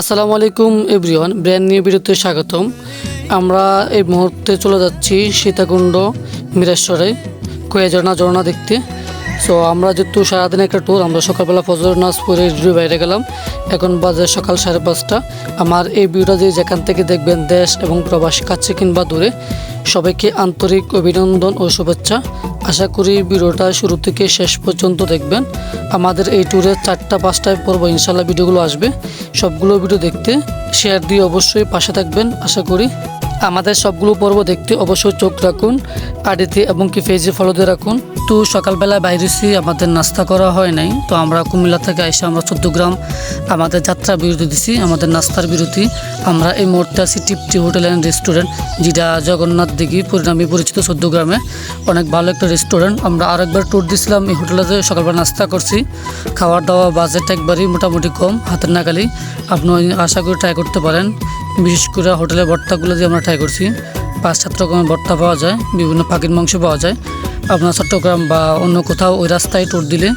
আসসালামু আলাইকুম, everyone. Brand new ভিডিওতে স্বাগতম। আমরা এই মুহূর্তে চলে যাচ্ছি সীতাকুণ্ড মিরেশ্বরে, কয়ে ঝর্ণা ঝর্ণা দেখতে। সো আমরা যেহেতু সারাদিন একটা ট্যুর আমরা সকালবেলা ফজর নাচ পরে বাইরে গেলাম। এখন বাজে সকাল সাড়ে পাঁচটা। আমার এই ভিডিওটা যে যেখান থেকে দেখবেন দেশ এবং প্রবাস কাছে কিংবা দূরে, সবাইকে আন্তরিক অভিনন্দন ও শুভেচ্ছা। আশা করি ভিডিওটা শুরু থেকে শেষ পর্যন্ত দেখবেন। আমাদের এই ট্যুরে চারটা, পাঁচটায় পর্ব ইনশাল্লাহ ভিডিওগুলো আসবে। সবগুলো ভিডিও দেখতে শেয়ার দিয়ে অবশ্যই পাশে থাকবেন, আশা করি। আমাদের সবগুলো পর্ব দেখতে অবশ্যই চোখ রাখুন আডিতে এবং কি ফেজে ফলো দিয়ে রাখুন। তো সকালবেলা বাইরেছি, আমাদের নাস্তা করা হয় নাই, তো আমরা কুমিল্লা থেকে এসে আমরা চোদ্দ গ্রাম আমাদের যাত্রা বিরতি দিছি, আমাদের নাস্তার বিরতি। আমরা এই মুহূর্তে আছি টিপটি হোটেল অ্যান্ড রেস্টুরেন্ট, যেটা জগন্নাথ দিঘি, পরিণামে পরিচিত চোদ্দ গ্রামে অনেক ভালো একটা রেস্টুরেন্ট। আমরা আরেকবার ট্যুর দিছিলাম এই হোটেলে সকালবেলা নাস্তা করছি। খাওয়ার দাওয়া বাজেট একবারই মোটামুটি কম, হাতের নাগালি আপনি আশা করি ট্রাই করতে পারেন। বিশেষ করে হোটেলের ভর্তাগুলো দিয়ে আমরা ট্রাই করছি। পাঁচ সাত রকমের ভর্তা পাওয়া যায় বিভিন্ন পাখির মাংস পাওয়া যায়। আপনার চট্টগ্রাম বা অন্য কোথাও ওই রাস্তায় ট্যুর দিলে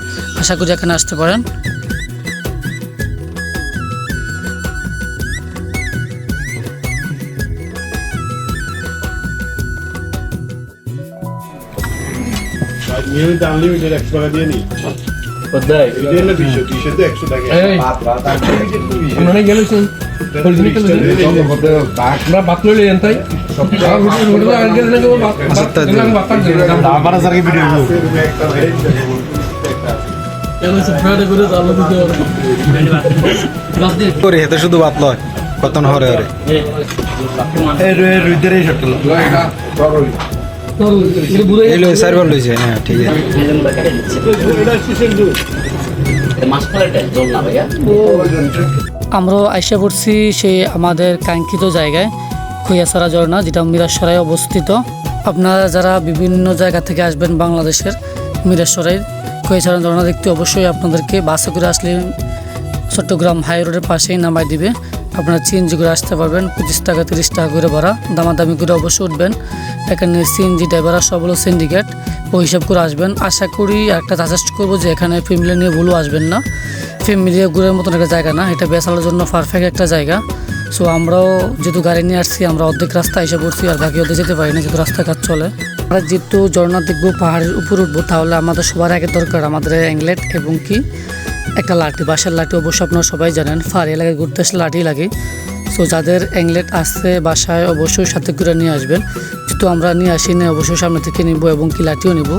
আশা করি এখানে আসতে পারেন। নিয়মিত আনলিমিটেড একশো টাকা দিয়ে। আমরা গেলেছেন হরিজনী আমরা শুধু বাত লয় কত হরে হরে। হ্যাঁ ঠিক আছে। কিসের আইসা পড়ছি সেই আমাদের কাঙ্ক্ষিত জায়গায়। খৈয়াছড়া ঝর্ণা, যেটা মিরাসরায় অবস্থিত। আপনারা যারা বিভিন্ন জায়গা থেকে আসবেন বাংলাদেশের মিরাসরাইয়ের খৈয়াছড়া ঝর্ণা দেখতে অবশ্যই আপনাদেরকে বাসে করে আসলে চট্টগ্রাম হাই রোডের পাশেই নামাই দিবে। আপনারা সিএনজি করে আসতে পারবেন, পঁচিশ টাকা, তিরিশ টাকা করে ভাড়া। দামাদামি করে অবশ্যই উঠবেন। এখানে সিএনজি ড্রাইভাররা সব হলো সিন্ডিকেট ওই হিসাব করে আসবেন। আশা করি একটা সাজেস্ট করব যে এখানে ফ্যামিলি নিয়ে ভুলও আসবেন না। ফ্যামিলি ঘুরের মতন একটা জায়গা না, এটা বেসালার জন্য পারফেক্ট একটা জায়গা। সো আমরাও যেহেতু গাড়ি নিয়ে আসছি, আমরা অর্ধেক রাস্তা এসে পড়ছি আর বাকি অর্ধেক যেতে পারি না যেহেতু রাস্তা কাজ চলে। আমরা যেহেতু ঝর্ণা দেখব পাহাড়ের উপর উঠবো, তাহলে আমাদের সবার আগে দরকার আমাদের অ্যাংলেট এবং কি একটা লাঠি। বাসার লাঠি অবশ্য আপনারা সবাই জানেন পাহাড়ি এলাকায় ঘুরতে আসলে লাঠি লাগে। সো যাদের অ্যাংলেট আসছে বাসায় অবশ্যই সাথে করে নিয়ে আসবেন। যেহেতু আমরা নিয়ে আসি না অবশ্যই সামনে থেকে নিব এবং কি লাঠিও নিব।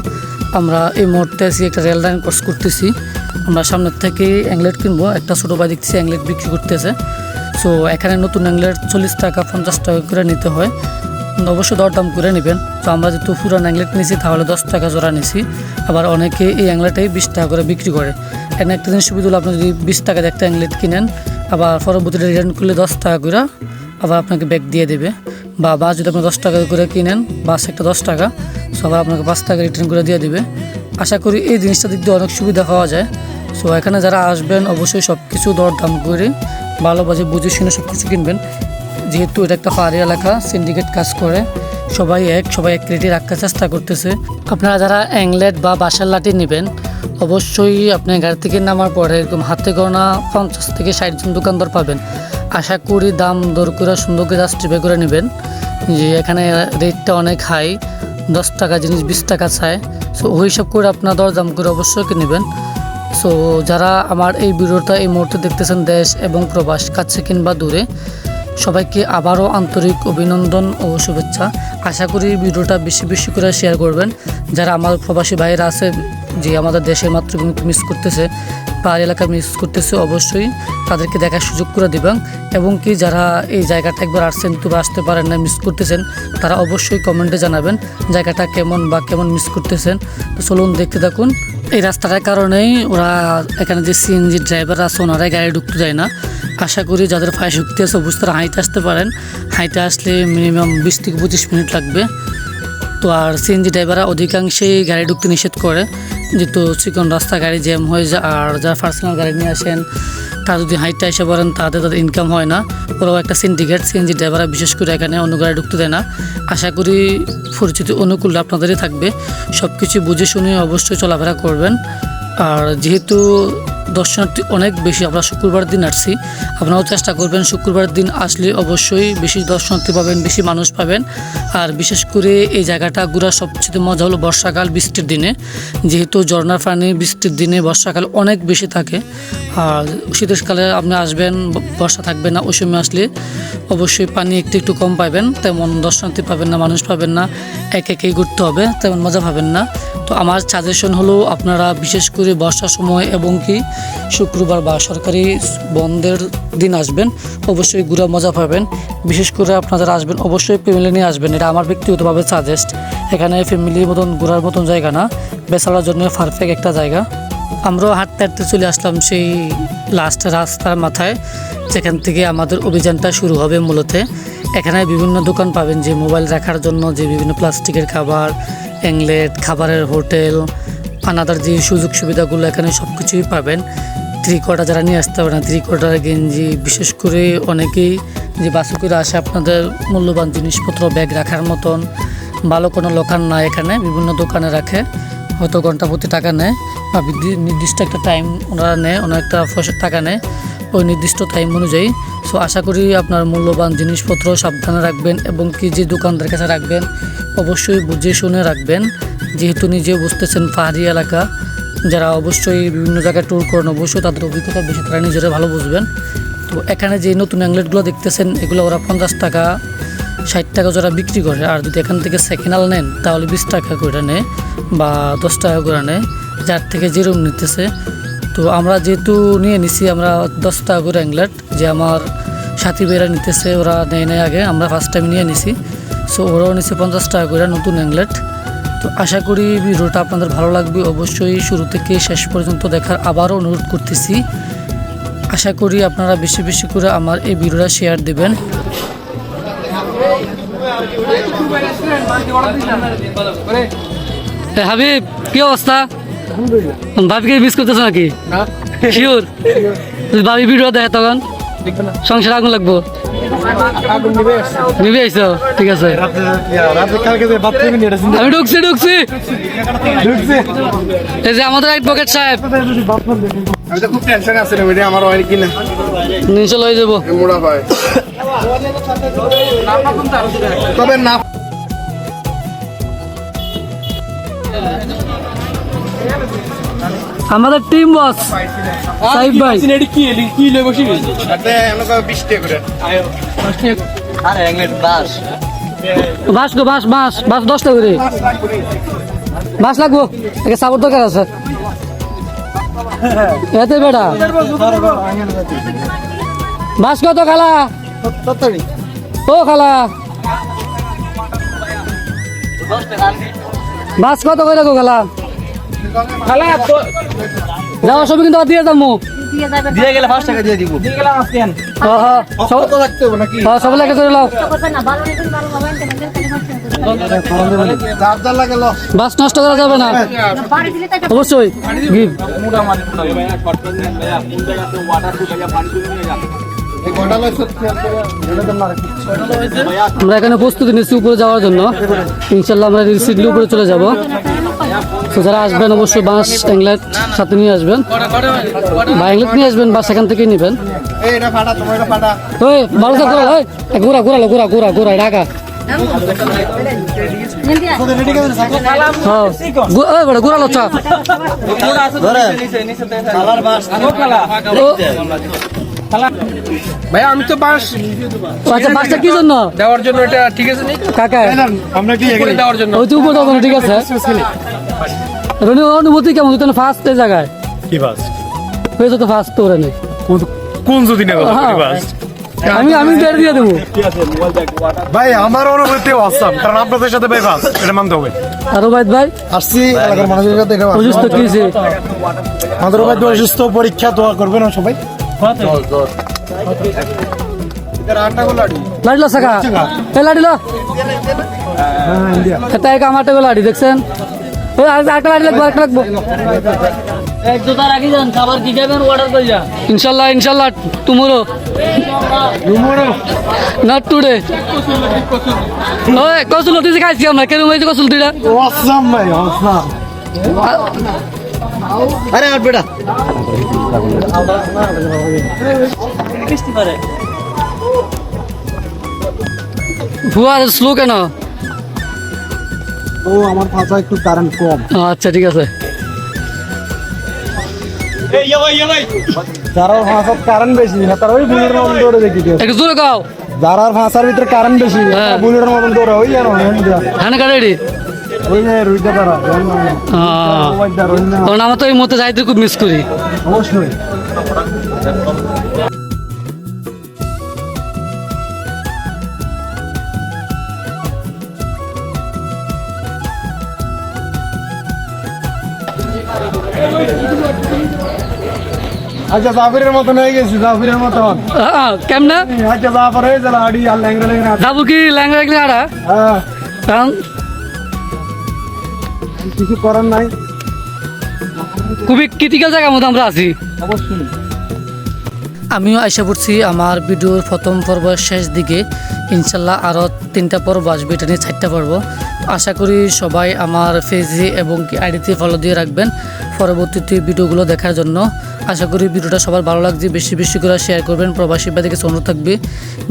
আমরা এই মুহূর্তে আছি একটা রেল লাইন ক্রস করতেছি। আমরা সামনের থেকে অ্যাংলেট কিনবো, একটা ছোটো ভাই দেখতেছি অ্যাংলেট বিক্রি করতেছে। সো এখানে নতুন অ্যাংলেট চল্লিশ টাকা, পঞ্চাশ টাকা করে নিতে হয়। অবশ্যই দরদাম করে নেবেন। তো আমরা যেহেতু পুরান অ্যাংলেট নিয়েছি তাহলে দশ টাকা জোড়া নিছি। আবার অনেকে এই অ্যাংলেটাই বিশ টাকা করে বিক্রি করে। এখানে একটা জিনিস সুবিধা হলো, আপনি যদি বিশ টাকাতে একটা অ্যাংলেট কিনেন, আবার পরবর্তীতে রিটার্ন করলে দশ টাকা করে আবার আপনাকে ব্যাগ দিয়ে দেবে। বা বা যদি আপনি দশ টাকা করে কিনেন, বাস একটা দশ টাকা সো আবার আপনাকে পাঁচ টাকা রিটার্ন করে দিয়ে দেবে। আশা করি এই জিনিসটা দিক দিয়ে অনেক সুবিধা পাওয়া যায়। সো এখানে যারা আসবেন, অবশ্যই সব কিছু দরদাম করে ভালোবাসে বুঝে শুনে সব কিছু কিনবেন। যেহেতু এটা একটা পাহাড়ি এলাকা সিন্ডিকেট কাজ করে, সবাই এক সবাই এক রেটে রাখার চেষ্টা করতেছে। আপনারা যারা অ্যাংলেট বা বাসার লাঠি নেবেন, অবশ্যই আপনি গাড়ি থেকে নামার পরে এরকম হাতে গণা পঞ্চাশ থেকে ষাট জন দোকানদার পাবেন। আশা করি দাম দর করে সুন্দর করে জাস্টিফাই করে নেবেন। যে এখানে রেটটা অনেক হাই দশ টাকা জিনিস বিশ টাকা চায়। সো ওই সব করে আপনার দরদাম করে অবশ্যই কিনবেন। সো যারা আমার এই ভিডিওটা এই মুহূর্তে দেখতেছেন দেশ এবং প্রবাস, কাছে কিংবা দূরে, সবাইকে আবারও আন্তরিক অভিনন্দন ও শুভেচ্ছা। আশা করি ভিডিওটা বেশি বেশি করে শেয়ার করবেন। যারা আমার প্রবাসী ভাইয়েরা আছে, যে আমাদের দেশের মাতৃভূমিকে মিস করতেছে, পাহাড়ি এলাকা মিস করতেছে, অবশ্যই তাদেরকে দেখার সুযোগ করে দিবেন। এবং কি যারা এই জায়গাটা একবার আসছেন তবে আসতে পারেন না মিস করতেছেন, তারা অবশ্যই কমেন্টে জানাবেন, জায়গাটা কেমন বা কেমন মিস করতেছেন। তো চলুন দেখতে থাকুন। এই রাস্তাটার কারণেই ওরা এখানে যে সিএনজি ড্রাইভার আছে, ওনারাই গাড়ি ঢুকতে যায় না। আশা করি যাদের ফায় শক্তি আছে অবশ্যই তারা হাইটে আসতে পারেন। হাইটে আসলে মিনিমাম বিশ থেকে পঁচিশ মিনিট লাগবে। তো আর সিএনজি ড্রাইভাররা অধিকাংশেই গাড়ি ঢুকতে নিষেধ করে। যেহেতু চিকন রাস্তা, গাড়ি জ্যাম হয়ে যায়, আর যারা পার্সোনাল গাড়ি নিয়ে আসেন তারা যদি হাইটটা এসে পড়েন তাতে তাদের ইনকাম হয় না। ওরাও একটা সিন্ডিকেট সিএনজি ড্রাইভাররা বিশেষ করে এখানে অন্য গাড়ি ঢুকতে দেয় না। আশা করি পরিচিতি অনুকূল আপনাদেরই থাকবে। সব কিছু বুঝে শুনে অবশ্যই চলাফেরা করবেন। আর যেহেতু দর্শনার্থী অনেক বেশি। আমরা শুক্রবার দিন আসছি। আপনারাও চেষ্টা করবেন শুক্রবার দিন আসলে অবশ্যই বেশি দর্শনার্থী পাবেন, বেশি মানুষ পাবেন। আর বিশেষ করে এই জায়গাটা ঘোরার সবচেয়ে মজা হলো বর্ষাকাল বৃষ্টির দিনে। যেহেতু ঝর্ণার পানি বৃষ্টির দিনে বর্ষাকাল অনেক বেশি থাকে। আর শীতকালে আপনি আসবেন, বর্ষা থাকবে না, ওই সময় আসলে অবশ্যই পানি একটু একটু কম পাবেন। তেমন দর্শনার্থী পাবেন না, মানুষ পাবেন না। এক একেই ঘুরতে হবে, তেমন মজা পাবেন না। তো আমার সাজেশন হলো আপনারা বিশেষ করে বর্ষার সময় এবং কি শুক্রবার বা সরকারি বন্ধের দিন আসবেন, অবশ্যই ঘুরে মজা পাবেন। বিশেষ করে আপনারা আসবেন, অবশ্যই ফ্যামিলি নিয়ে আসবেন। এটা আমার ব্যক্তিগতভাবে সাজেস্ট এখানে ফ্যামিলির মতন ঘোরার মতন জায়গা না। বেচারার জন্য পারফেক্ট একটা জায়গা। আমরাও হাঁটতে হাঁটতে চলে আসলাম সেই লাস্ট রাস্তার মাথায়। যেখান থেকে আমাদের অভিযানটা শুরু হবে মূলত। এখানে বিভিন্ন দোকান পাবেন যে মোবাইল রাখার জন্য, যে বিভিন্ন প্লাস্টিকের খাবার অ্যাংলেট খাবারের হোটেল আনাদার যে সুযোগ সুবিধাগুলো এখানে সব কিছুই পাবেন ত্রিকোটা যারা নিয়ে আসতে পারে না ত্রিকোটার গেঞ্জি, বিশেষ করে অনেকেই যে বাসে করে আসে আপনাদের মূল্যবান জিনিসপত্র ব্যাগ রাখার মতন। ভালো কোনো লোকান না এখানে, বিভিন্ন দোকানে রাখে। হয়তো ঘণ্টা প্রতি টাকা নেয়, বা নির্দিষ্ট একটা টাইম ওনারা নেয় একটা পয়সা টাকা নেয়। ওই নির্দিষ্ট টাইম অনুযায়ী। সো আশা করি আপনার মূল্যবান জিনিসপত্র সাবধানে রাখবেন এবং কি যে দোকানদার কাছে রাখবেন, অবশ্যই বুঝে শুনে রাখবেন। যেহেতু নিজে বুঝতেছেন পাহাড়ি এলাকা, যারা অবশ্যই বিভিন্ন জায়গায় ট্যুর করেন, অবশ্যই তাদের অভিজ্ঞতা বেশি তারা নিজেরা ভালো বুঝবেন। তো, এখানে যে নতুন অ্যাংলেটগুলো দেখতেছেন, এগুলো ওরা পঞ্চাশ টাকা, ষাট টাকা যারা বিক্রি করে, আর যদি এখান থেকে সেকেন্ড নেন, তাহলে বিশ টাকা করে নেয় বা দশ টাকা করে নেয়, যার থেকে যেরকম নিতেছে তো আমরা যেহেতু নিয়ে নিছি আমরা দশ টাকা করে অ্যাংলেট যে আমার সাথী বেরা নিতেছে ওরা নেয় নেয় আগে আমরা ফার্স্ট টাইম নিয়ে নিছি সো ওরাও নিছে পঞ্চাশ টাকা করে নতুন অ্যাংলেট তো আশা করি ভিডিওটা আপনাদের ভালো লাগবে অবশ্যই শুরু থেকে শেষ পর্যন্ত দেখার আবারও অনুরোধ করতেছি আশা করি আপনারা বেশি বেশি করে আমার এই ভিডিওটা শেয়ার দেবেন হাবিব কি অবস্থা ভাবিকে মিস করতেছো নাকি? শিওর ভাবি ভিডিও দেখে তখন? সংসার আগুন লাগবো? নিবে আইসো ঠিক আছে। রাতে কালকে যে বাদ থেকে নিয়ে আমি ঢুকছি ঢুকছি। এই যে আমাদের এক পকেট সাহেব। আমি তো খুব টেনশন আছে রে আমার হয় কিনা। নিচে লয়ে যাব। মোড়া হয় তবে না আমাদের টিম বস সাহিব ভাই। রাতে আমরা বিশ টাকা করে বাস গো, বাস বাস বাস দশটা করে। বাস লাগবো, একে সাপোর্ট দরকার আছে। এতে বেটা। বাস কত খালা? ও খালা। বাস কত করে গো খালা? যাওয়ার সময় কিন্তু দিয়ে যাব। দিয়ে গেলে পাঁচ টাকা দিয়ে দিব। হ্যাঁ হ্যাঁ সব- কত থাকতে হবে নাকি? হ্যাঁ লেগে লাও বাস নষ্ট করা যাবে না। অবশ্যই। আমরা এখানে প্রস্তুতি নিচ্ছি উপরে যাওয়ার জন্য। ইনশাল্লাহ আমরা সিডলি উপরে চলে যাব। তো যারা আসবেন অবশ্যই বাঁশ অ্যাংলেট সাথে নিয়ে আসবেন। বা অ্যাংলেট নিয়ে আসবেন বা সেখান থেকেই নেবেন। ওই ভালো থাকো ওই। ঘোরা ঘোরালো ঘোরা ঘোরা ঘোরা ঢাকা। হ্যাঁ। গু- ওই বড় ঘোরালো চা ও, ভাই আমি তো বাস আচ্ছা বাসটা কি জন্য? দেওয়ার জন্য এটা ঠিক আছে কাকা? আমরা কি দেওয়ার জন্য? ওই তো উপরে ঠিক আছে। রনি অনুভূতি কেমন? তুই ফার্স্ট এই জায়গায়। কি বাস? হয়েছে তো ফার্স্ট নেই কোন যদি না হ্যাঁ। আমি আমি বের দিয়ে দেবো। ভাই আমার অনুভূতি অসাম কারণ আপনাদের সাথে ভাই বাস এটা মানতে হবে। আর ওবায়দ ভাই? আসছি এলাকার মানুষের সাথে অসুস্থ কি আমাদের অসুস্থ পরীক্ষা দোয়া করবেন না সবাই। লাড়িলো সাকা এ লাড়িলো এটা এক আমার লাড়ি দেখছেন? ওই আর লাড়ি লাগবো একটা লাগবো। এক জোতা রাখি যান খাবার কি খাবেন অর্ডার করে যান। ইনশাল্লাহ ইনশাল্লাহ টুমোরো। নট টুডে ওই কসুল তুই খাইছি আমরা কেন কসুল অসাম ভাই অসাম আরে আর বেটা। ফুয়ার স্লো কেন? ও আমার ভাষা একটু কারেন্ট কম। আচ্ছা ঠিক আছে। যারা ভাষার কারেন্ট বেশি তারা ওই বুলেটের মতন দৌড়ে দেখি একটু জোরে গাও যারা ভাষার ভিতরে কারেন্ট বেশি হ্যাঁ। বুলেটের মতন দৌড়ে ওই আর হ্যাঁ কাটা কারণ আমার তো এই মুহূর্তে যাইতে খুব মিস করি। অবশ্যই। আচ্ছা জাফরের মতন হয়ে গেছি জাফরের মতন। কেমনে? আচ্ছা জাফর হয়ে গেল আড়ি আর ল্যাংরা ল্যাংরা কি ল্যাংড়া আড়া? হ্যাঁ। কিছু করার নাই। খুবই ক্রিটিক্যাল জায়গার মধ্যে আমরা আছি। অবশ্যই। আমিও আশা করছি আমার ভিডিওর প্রথম পর্ব শেষ দিকে ইনশাল্লাহ আরও তিনটা পর্ব আসবে এটা নিয়ে চারটা পর্ব। আশা করি সবাই আমার ফেসবুক এবং আইডিতে ফলো দিয়ে রাখবেন পরবর্তীতে ভিডিওগুলো দেখার জন্য। আশা করি ভিডিওটা সবার ভালো লাগছে, বেশি বেশি করে শেয়ার করবেন, প্রবাসী বাদে কিছু অনুরোধ থাকবে,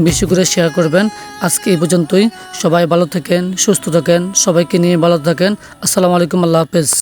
বেশি করে শেয়ার করবেন। আজকে এই পর্যন্তই, সবাই ভালো থাকেন, সুস্থ থাকেন, সবাইকে নিয়ে ভালো থাকেন। আসসালামু আলাইকুম, আল্লাহ হাফেজ।